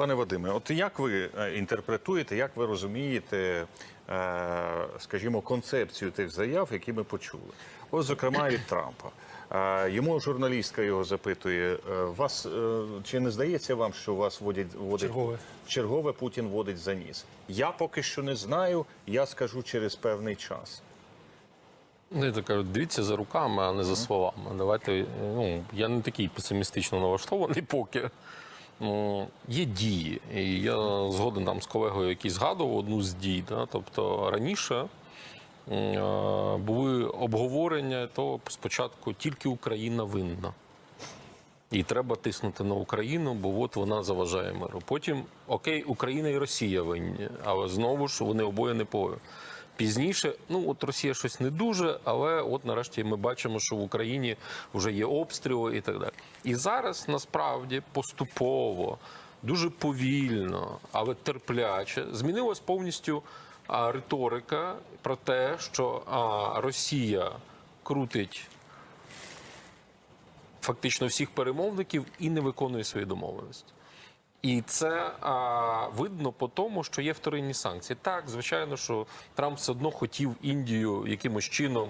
Пане Вадиме, от як ви е, інтерпретуєте, як ви розумієте, е, скажімо, концепцію тих заяв, які ми почули? Ось, зокрема, від Трампа. Е, Йому журналістка його запитує: вас чи не здається вам, що вас водять водить Чергове. чергове Путін водить за ніс? Я поки що не знаю. Я скажу через певний час. Ну, я так кажу, дивіться за руками, а не за словами. Давайте, ну, я не такий песимістично налаштований поки. Є дії. І я згоден там з колегою, який згадував одну з дій. Да? Тобто раніше е, були обговорення, то спочатку тільки Україна винна. І треба тиснути на Україну, бо от вона заважає миру. Потім окей, Україна і Росія винні, але знову ж вони обоє не по. Пізніше, ну от Росія щось не дуже, але от нарешті ми бачимо, що в Україні вже є обстріли і так далі. І зараз насправді поступово, дуже повільно, але терпляче змінилась повністю а, риторика про те, що а, Росія крутить фактично всіх перемовників і не виконує свої домовленості. І це а, видно по тому, що є вторинні санкції. Так, звичайно, що Трамп все одно хотів Індію якимось чином,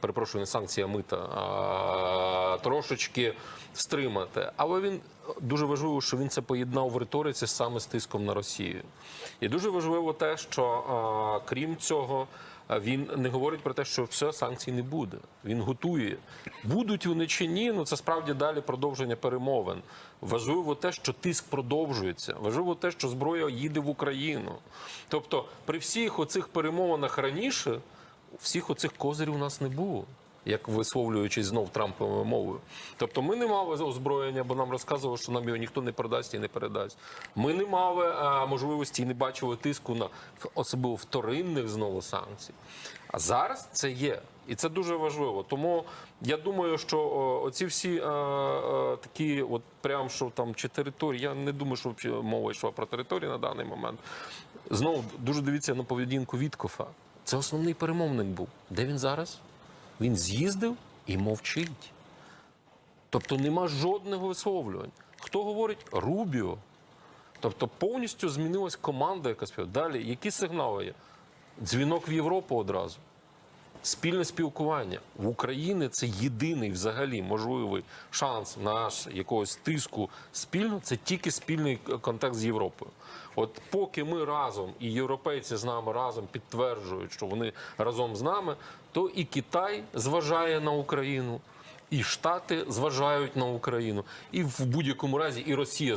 перепрошую, не санкція мита, а, трошечки стримати. Але він дуже важливо, що він це поєднав в риториці саме з тиском на Росію. І дуже важливо те, що крім цього. Він не говорить про те, що все санкцій не буде. Він готує. Будуть вони чи ні, ну це справді далі продовження перемовин. Важливо те, що тиск продовжується. Важливо те, що зброя їде в Україну. Тобто, при всіх оцих перемовинах раніше всіх оцих козирів у нас не було. Як висловлюючись знов Трамповою мовою, тобто ми не мали озброєння, бо нам розказували, що нам його ніхто не продасть і не передасть. Ми не мали а, можливості і не бачили тиску на особливо вторинних знову санкцій. А зараз це є, і це дуже важливо. Тому я думаю, що о, оці всі е, е, такі, от прям що там чи території, я не думаю, що мова йшла про території на даний момент. Знову дуже дивіться на поведінку Віткофа. Це основний перемовник був. Де він зараз? Він з'їздив і мовчить. Тобто нема жодного висловлювань. Хто говорить? Рубіо. Тобто повністю змінилась команда, яка спів. Далі, які сигнали є? Дзвінок в Європу одразу. Спільне спілкування в Україні це єдиний взагалі можливий шанс наш якогось тиску спільно. Це тільки спільний контакт з Європою. От поки ми разом і європейці з нами разом підтверджують, що вони разом з нами, то і Китай зважає на Україну, і Штати зважають на Україну, і в будь-якому разі і Росія.